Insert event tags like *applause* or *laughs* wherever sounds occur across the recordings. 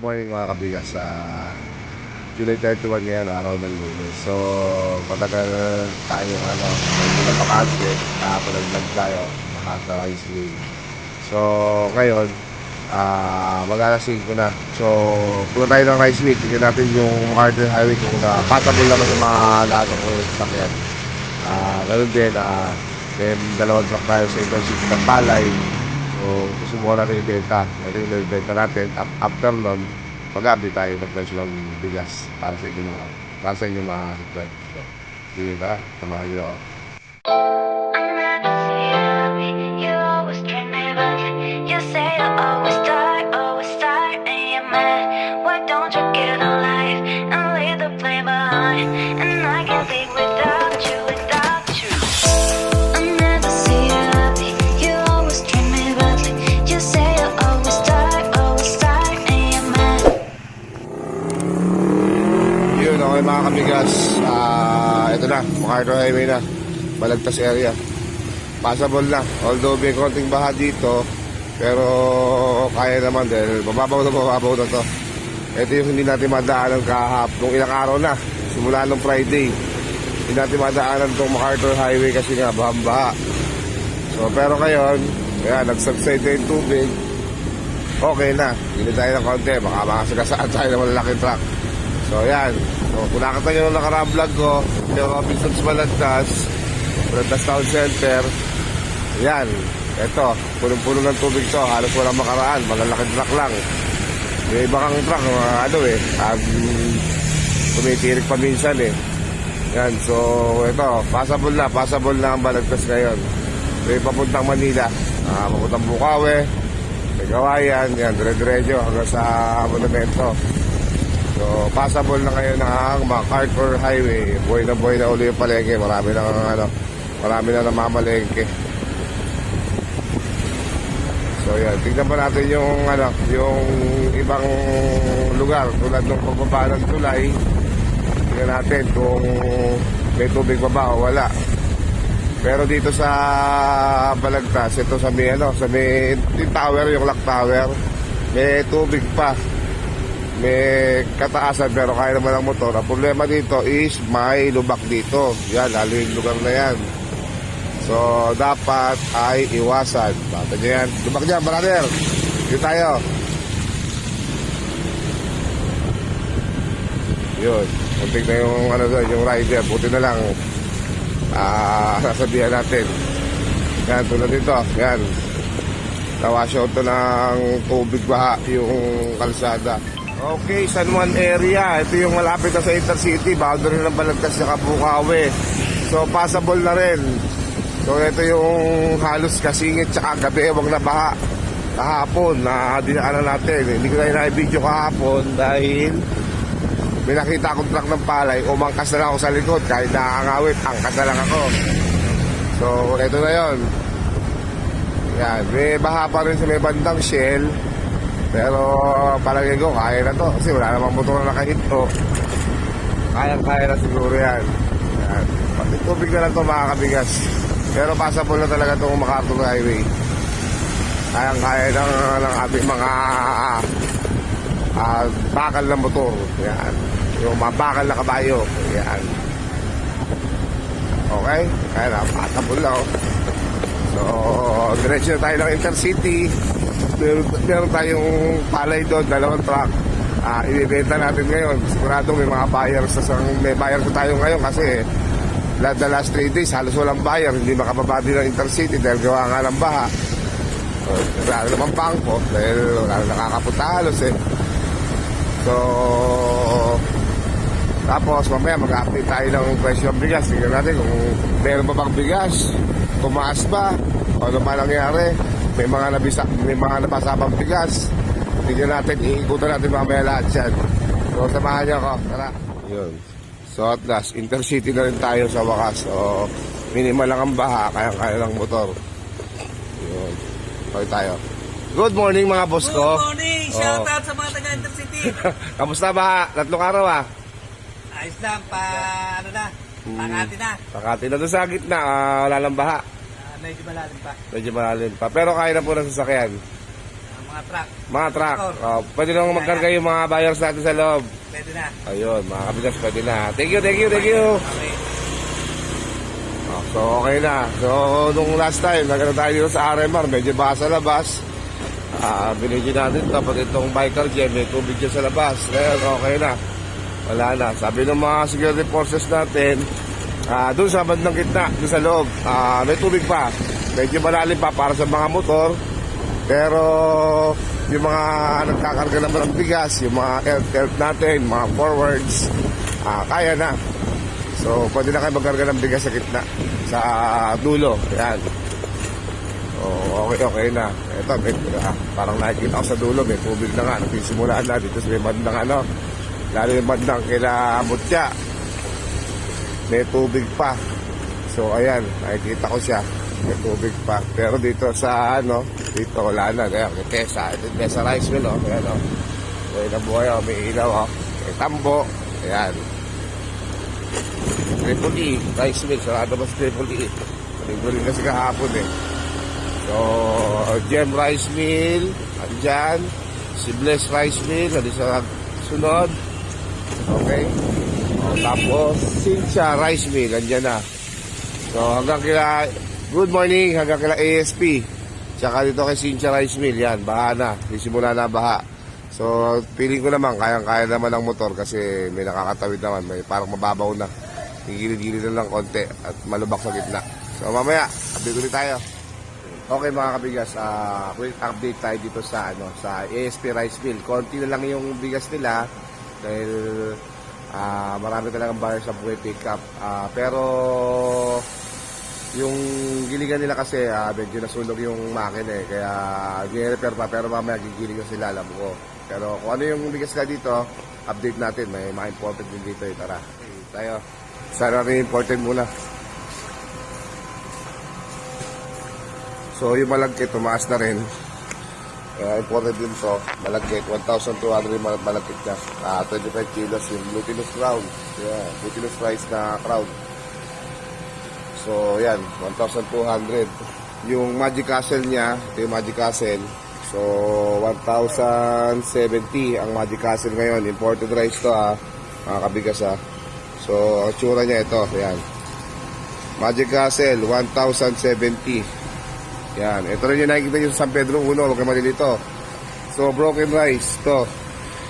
morning mga kabigas sa July 31 ngayon, araw ng lunes. So, matagal tayo, ano, hindi na pakasya, kahapon nag-vlog tayo, makasa rice week. So, ngayon, ah mag-alasing ko na. So, punta tayo ng rice week, tingnan natin yung MacArthur Highway kung na passable naman yung mga lahat ng sakyan. Ah, ganun din, ah, then dalawang truck tayo sa internship ng palay. So, susubukan natin yung benta. Ito yung benta natin. Af- After nun, mag-update tayo ng presyo ng bigas para sa inyo, para sa inyo mga sitwet. So, sige ba? Samahan niyo ako. MacArthur Highway na. Balagtas area. Passable na. Although may konting baha dito, pero kaya naman dahil mababaw na mababaw na to. Ito yung hindi natin madaanan kahap nung ilang araw na. Simula nung Friday. Hindi natin madaanan tong MacArthur Highway kasi nga bahang-baha. So, pero ngayon, kaya nagsubside na yung tubig. Okay na. Hindi tayo ng konti. Baka makasagasaan tayo ng malalaking truck. So, yan. So, kung nakita nyo nung nakaraang vlog ko, yung Robinson's Balagtas, Balagtas Town Center, yan. Ito, punong-puno ng tubig to. Halos walang makaraan. Malalaking truck lang. May iba kang truck, mga ano eh, um, tumitirik pa minsan eh. Yan, so ito, passable na, passable na ang Balagtas ngayon. May papuntang Manila, ah, papuntang Bukawe, may Kawayan, yan, dire-diretso hanggang sa Monumento. So, passable na ngayon ang MacArthur Highway. Buhay na buhay na uli yung palengke. Marami na ano, marami na namamalengke. So, yan. Tingnan pa natin yung ano, yung ibang lugar tulad ng pagbaba ng tulay. Tingnan natin kung may tubig pa ba o wala. Pero dito sa Balagtas, ito sa may ano, sa may yung tower, yung lock tower, may tubig pa may kataasan pero kaya naman ang motor. Ang problema dito is may lubak dito. Yan, lalo yung lugar na yan. So, dapat ay iwasan. Bata nyo yan. Lubak dyan, brother. Dito tayo. Yun. Muntik na yung, ano yung rider. Buti na lang. Ah, sasabihan natin. Yan, tulad dito. Yan. Nawashout to ng tubig baha yung kalsada. Okay, San Juan area. Ito yung malapit na sa Intercity. Boundary ng Balagtas sa Kabukawe. So, passable na rin. So, ito yung halos kasingit tsaka gabi. Huwag na baha. Kahapon na dinaanan natin. Hindi ko na na-video kahapon dahil may nakita akong truck ng palay. Umangkas na lang ako sa likod. Kahit nakakangawit, angkas na lang ako. So, ito na yon. Yan, may baha pa rin sa may bandang Shell. Pero palagay ko, kaya na to. Kasi wala namang motor na nakahito. Kaya-kaya na siguro yan. yan. Pati tubig na lang to mga kabigas. Pero passable na talaga itong MacArthur Highway. Kayang-kaya ng, ng ating mga ah, bakal na motor. Yan. Yung mga bakal na kabayo. Yan. Okay? Kaya na, passable na. oh. So, diretso tayo ng Intercity. Meron, meron tayong palay doon, dalawang truck. Ah, ibibenta natin ngayon. Sigurado may mga buyers sa may buyers na tayo ngayon kasi la- the last 3 days halos walang buyer, hindi makababa din ng Intercity dahil gawa nga ng baha. So, wala naman pangko dahil wala na nakakapunta halos eh. So, tapos mamaya mag-update tayo ng presyo ng bigas. Tingnan natin kung meron pa bang bigas, tumaas ba, o ano pa nangyari. May mga nabisa, may mga napasabang bigas. Tingnan natin, iikutan natin mamaya lahat yan. So, samahan niyo ako. Tara. Yun. So, at last, intercity na rin tayo sa wakas. So, minimal lang ang baha, kaya-kaya lang motor. Yun. Okay tayo. Good morning mga boss ko. Good morning! Oh. Shout out sa mga taga Intercity! *laughs* Kamusta ba? Tatlong araw ah. Ayos lang, pa ano na, pangati na. Pakati na doon sa gitna, ah, wala lang baha. Medyo malalim pa. Medyo malalim pa. Pero kaya na po ng sasakyan. mga truck. Mga truck. Oh, pwede nang magkarga yung mga buyers natin sa loob. Pwede na. Ayun, mga kabigas, pwede na. Thank you, thank you, thank you. Okay. Oh, so, okay na. So, nung last time, nagano tayo dito sa RMR, medyo baka sa labas. Ah, binigyan natin ito, pati itong biker gem, may tubig sa labas. Ngayon, okay na. Wala na. Sabi ng mga security forces natin, ah, doon sa bandang gitna, doon sa loob, ah, may tubig pa. Medyo malalim pa para sa mga motor. Pero, yung mga nagkakarga naman ng bigas, yung mga health natin, mga forwards, ah, kaya na. So, pwede na kayo magkarga ng bigas sa gitna. Sa dulo. Yan. Oh, okay, okay na. Ito, may, ah, parang nakikita ko sa dulo, may tubig na nga. Nagsimulaan na dito sa may bandang ano. Lalo yung bandang kila Mutya. May tubig pa. So, ayan, nakikita ko siya. May tubig pa. Pero dito sa ano, dito wala na. Kaya, kay Tessa. Ito Tessa Rice Mill, oh. Ayan, oh. May nabuhay, oh. May ilaw, oh. May tambo. Ayan. Triple E, rice mill, sarado ba sa Triple E? Linggo rin kasi kahapon eh. So, Gem Rice Mill, andyan. Si Bless Rice Mill, andyan sa sunod. Okay? Tapos, Sincha Rice Mill, andyan na. So, hanggang kila, good morning, hanggang kila ASP. Tsaka dito kay Sincha Rice Mill, yan, baha na. Sisimula na baha. So, feeling ko naman, kayang-kaya naman ang motor kasi may nakakatawid naman, may parang mababaw na. Gilid-gilid na lang konti at malubak sa gitna. So, mamaya, update ulit tayo. Okay mga kabigas, ah quick update tayo dito sa ano sa ASP Rice Mill. Konti na lang yung bigas nila dahil ah marami talagang buyers sa buhay pickup. Ah, pero yung giligan nila kasi ah, medyo nasunog yung makina eh. Kaya gine-repair pa pero mamaya gigiligan sila alam ko. Pero kung ano yung bigas nila dito, update natin. May mga important din dito eh. Tara, tayo. Sana rin important muna. So yung malagkit, tumaas na rin. Kaya important din to, malagkit, 1,200 yung mal- malagkit na. Ah, 25 kilos yung glutinous crown. Yeah, glutinous rice na crown. So yan, 1,200. Yung Magic Castle niya, ito yung Magic Castle. So 1,070 ang Magic Castle ngayon. Imported rice to ah, mga kabigas ah. So ang tsura niya ito, yan. Magic Castle, 1,070. Yan. Ito rin yung nakikita nyo sa San Pedro 1. Huwag kayo malilito. So, broken rice. Ito.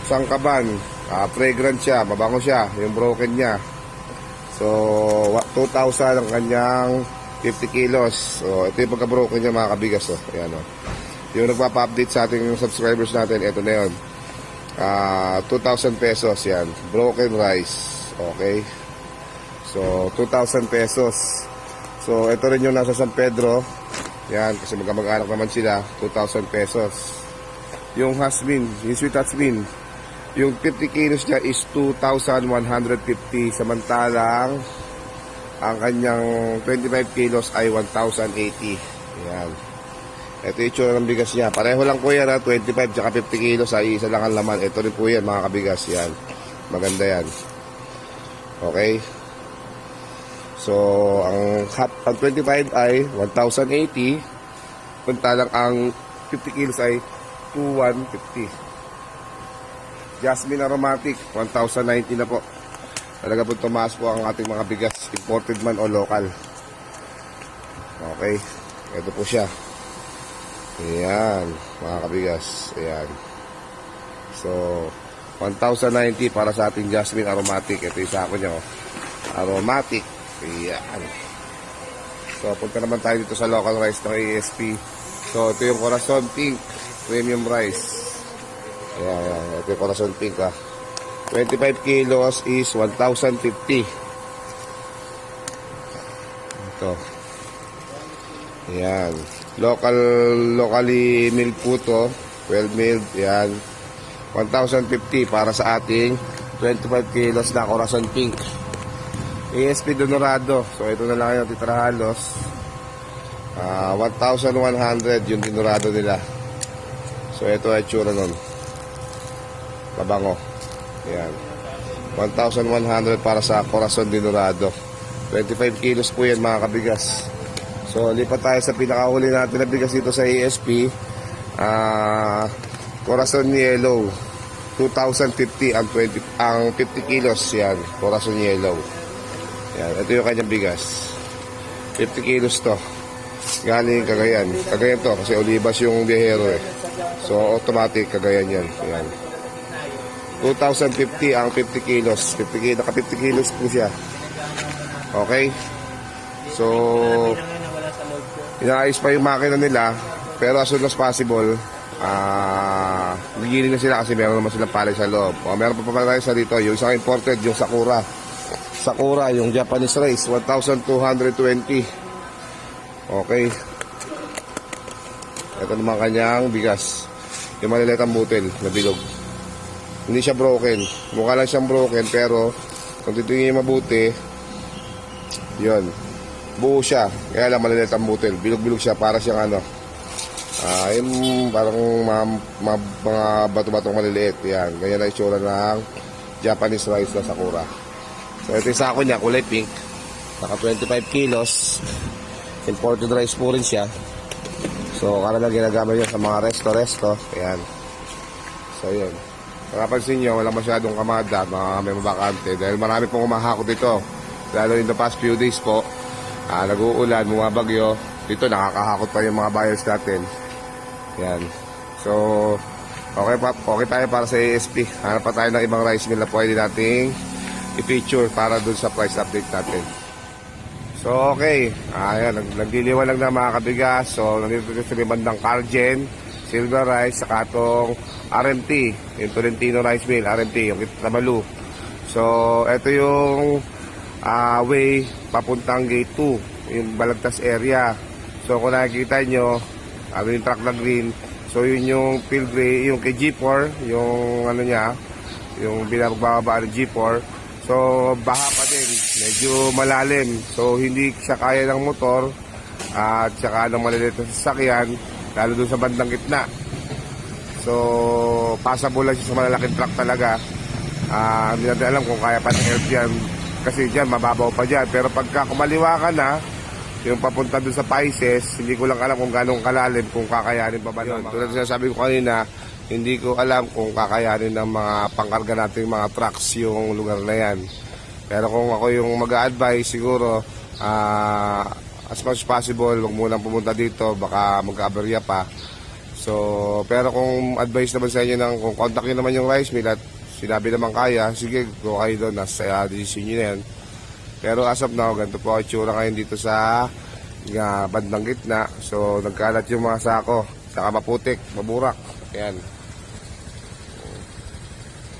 Sangkaban. Ah, fragrant siya. Mabango siya. Yung broken niya. So, wa- 2,000 ang kanyang 50 kilos. So, ito yung pagka-broken niya mga kabigas. Oh. Ayan, oh. Yung nagpapa-update sa ating subscribers natin, ito na yun. Ah, 2,000 pesos. Yan. Broken rice. Okay. So, 2,000 pesos. So, ito rin yung nasa San Pedro. Yan, kasi magkamag-anak naman sila, 2,000 pesos. Yung Hasmin, yung sweet Hasmin, yung 50 kilos niya is 2,150. Samantalang, ang kanyang 25 kilos ay 1,080. Yan. Ito yung itsura ng bigas niya. Pareho lang po yan ha, 25 tsaka 50 kilos ay isa lang ang laman. Ito rin po yan mga kabigas. Yan. Maganda yan. Okay. So, ang, half, ang 25 ay 1,080. Puntalang ang 50 kilos ay 2,150. Jasmine Aromatic, 1,090 na po. Talaga po tumaas po ang ating mga bigas, imported man o local. Okay, ito po siya. Ayan, mga kabigas. Ayan. So, 1,090 para sa ating Jasmine Aromatic. Ito yung sako niya. Oh. Aromatic. Ayan. So, punta naman tayo dito sa local rice ng ASP. So, ito yung Corazon Pink Premium Rice. Ayan, ayan. Ito yung Corazon Pink ah. 25 kilos is 1,050. Ito. Ayan. Local, locally milled po to. Well milled. Ayan. 1,050 para sa ating 25 kilos na Corazon Pink. ASP Donorado. So, ito na lang yung titira halos. Ah, 1,100 yung Donorado nila. So, ito ay tsura nun. Mabango. Yan. 1,100 para sa Corazon Donorado. 25 kilos po yan mga kabigas. So, lipat tayo sa pinakahuli natin na bigas dito sa ASP. Ah, Corazon Yellow. 2,050 ang 20 ang 50 kilos yan. Corazon Yellow. Yan, ito yung kanyang bigas. 50 kilos to. Galing Cagayan. Cagayan to kasi Olivas yung biyahero eh. So automatic Cagayan yan. Yan. 2,050 ang 50 kilos. 50 kilos, naka 50 kilos po siya. Okay? So, inaayos pa yung makina nila. Pero as soon as possible, ah, gigiling na sila kasi meron naman silang palay sa loob. O, meron pa pa tayo sa dito. Yung isang imported, yung Sakura. Sakura, yung Japanese rice, 1,220. Okay. Ito naman kanyang bigas. Yung malilit ang butil na bilog. Hindi siya broken. Mukha lang siyang broken pero kung titingin mabuti, yun. Buo siya. Kaya lang malilit ang butil. Bilog-bilog siya para siyang ano. Ah, yung parang mga, mga, mga bato-batong maliliit. Yan. Ganyan ang itsura ng Japanese rice na sakura. So ito yung sako niya, kulay pink. Naka 25 kilos. Imported rice po rin siya. So karamihan ginagamit niya sa mga resto-resto. Ayan. So yun. Napansin nyo, wala masyadong kamada, mga may mabakante. Dahil marami pong umahakot dito. Lalo in the past few days po, ah, nag-uulan, bumabagyo. Dito nakakahakot pa yung mga buyers natin. Yan. So, okay pa, okay tayo para sa ASP. Hanap pa tayo ng ibang rice mill na pwede nating i-feature para dun sa price update natin. So, okay. Ayan, nag nagliliwanag na mga kabigas. So, nandito tayo sa may bandang Cargen, Silver Rice, saka itong RMT, yung Tolentino Rice Mill, RMT, yung Kitamalu. So, ito yung ah, way papuntang gate 2, yung Balagtas area. So, kung nakikita nyo, ano yung truck na green, so yun yung Pilgrim, yung kay G4, yung ano niya, yung binagbababa ng G4. So, baha pa din. Medyo malalim. So, hindi siya kaya ng motor at saka ng maliliit na sasakyan, lalo doon sa bandang gitna. So, passable lang siya sa malalaking truck talaga. Ah, hindi natin alam kung kaya pa ng help yan. Kasi dyan, mababaw pa dyan. Pero pagka kumaliwa ka na, yung papunta doon sa Paises, hindi ko lang alam kung ganong kalalim, kung kakayanin pa ba yun. Tulad sa sabi ko kanina, hindi ko alam kung kakayanin ng mga pangkarga nating mga trucks yung lugar na yan. Pero kung ako yung mag-a-advise, siguro, ah, as much as possible, wag munang pumunta dito, baka mag-aberya pa. So, pero kung advice naman sa inyo ng, kung contact nyo naman yung rice mill at sinabi naman kaya, sige, go kayo doon, nasa uh, decision nyo na yan. Pero as of now, ganito po ang itsura ngayon dito sa nga bandang gitna. So, nagkalat yung mga sako. Saka maputik, maburak. Ayan.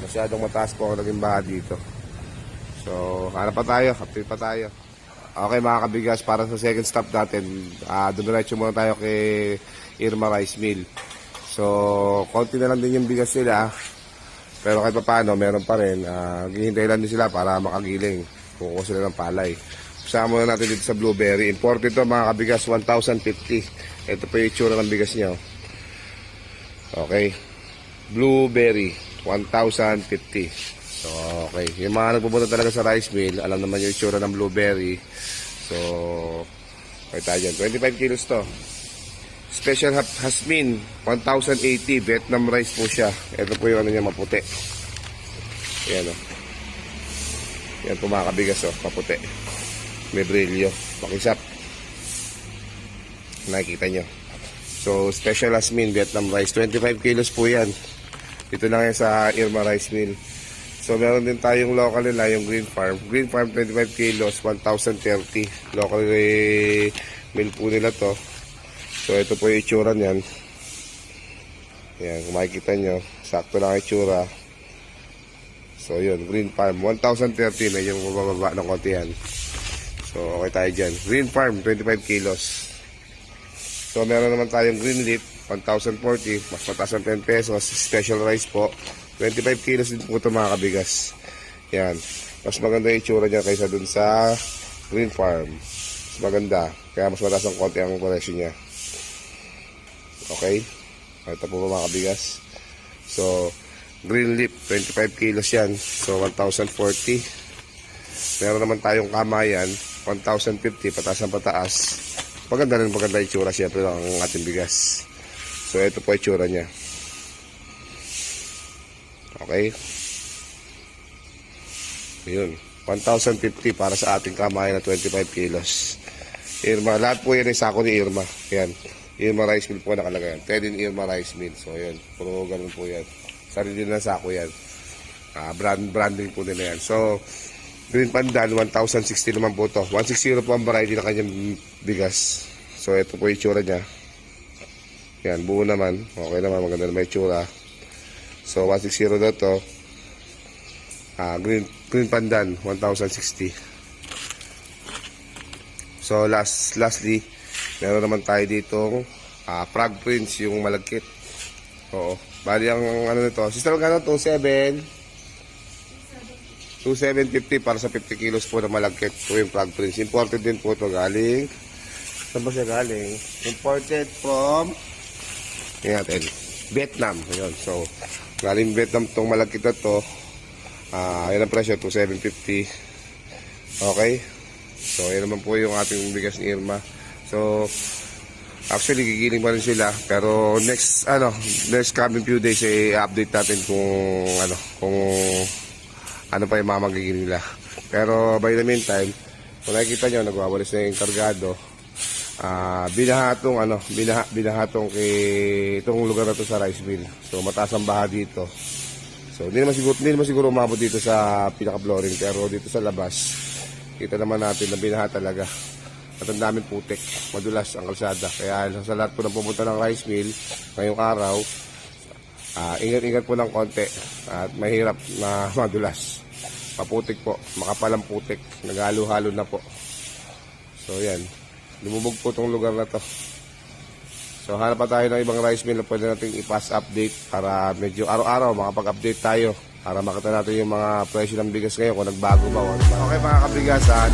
Masyadong mataas po ang naging baha dito. So, hanap pa tayo, update pa tayo. Okay mga kabigas, para sa second stop natin, uh, dumiretso muna tayo kay Irma Rice Mill. So, konti na lang din yung bigas nila. Pero kahit pa paano, meron pa rin. Uh, Hihintay lang din sila para makagiling. Kukuha sila ng palay. Kasama muna natin dito sa blueberry. Imported to mga kabigas, 1,050. Ito po yung itsura ng bigas niya. oh. Okay. Blueberry, 1,050. So, okay. Yung mga nagpupunta talaga sa rice mill, alam naman yung itsura ng blueberry. So, okay tayo dyan. 25 kilos to. Special ha- Hasmin, 1,080. Vietnam rice po siya. Ito po yung ano niya, maputi. Ayan o. Yan po mga kabigas o, maputi. May brilyo. Pakisap. Nakikita nyo. So, special Hasmin, Vietnam rice. 25 kilos po yan. Dito lang yan sa Irma Rice Mill. So, meron din tayong local nila, yung Green Farm. Green Farm, 25 kilos, 1,030. Local mill po nila to. So, ito po yung itsura niyan. Yan, kung makikita nyo, sakto lang ang itsura. So, yun, Green Farm, 1,030. Medyo mababa ng konti yan. So, okay tayo dyan. Green Farm, 25 kilos. So, meron naman tayong green leaf, 1,040. Mas mataas ang 10 pesos. Special rice po. 25 kilos din po ito mga kabigas. Yan. Mas maganda yung itsura niya kaysa dun sa green farm. Mas maganda. Kaya mas mataas ang konti ang presyo niya. Okay? Ito po mga kabigas. So, green leaf, 25 kilos yan. So, 1,040. Meron naman tayong kamayan, 1,050, pataas ang pataas. Maganda rin maganda itsura siyempre ng ating bigas. So, ito po itsura niya. Okay. Yun. 1,050 para sa ating kamay na 25 kilos. Irma, lahat po yan ay sako ni Irma. Yan. Irma Rice Mill po nakalagay yan. Pwede Irma Rice Mill. So, yan. Puro ganun po yan. Sarili na sako yan. Ah, brand, branding po nila yan. So, Green Pandan, 1,060 naman po to. 160 po ang variety ng kanyang bigas. So, ito po yung itsura niya. Yan, buo naman. Okay naman, maganda naman yung itsura. So, 160 daw to. Ah, green, green Pandan, 1,060. So, last, lastly, meron naman tayo dito ah, Frog Prince, yung malagkit. Oo. Bali ang ano nito, sister magkano? 27 2750 para sa 50 kilos po na malagkit po yung Frog Prince. Imported din po ito galing. Saan ba siya galing? Imported from Tingnan natin. Vietnam. Ayun. So, galing Vietnam tong malagkit na to. Ah, ayan ang presyo, 2750. Okay? So, ayan naman po yung ating bigas ni Irma. So, actually, gigiling pa rin sila. Pero, next, ano, next coming few days, eh, update natin kung, ano, kung, ano pa yung mga magigiling nila. Pero, by the meantime, kung nakikita nyo, nagwawalis na yung kargado. Ah, binahatong ano, binaha, binahatong kay itong lugar na to sa rice mill. So mataas ang baha dito. So hindi naman siguro hindi naman siguro umabot dito sa pinaka-flooring pero dito sa labas kita naman natin na binaha talaga. At ang daming putik, madulas ang kalsada. Kaya sa lahat po ng pumunta ng rice mill ngayong araw, ah, ingat-ingat po ng konti at mahirap na *laughs* madulas. Paputik po, makapalang putik, naghalo-halo na po. So yan, lumubog po itong lugar na to. So hanap pa tayo ng ibang rice mill na pwede natin i-pass update para medyo araw-araw makapag-update tayo para makita natin yung mga presyo ng bigas ngayon kung nagbago ba ano. Okay mga kabigas, ah,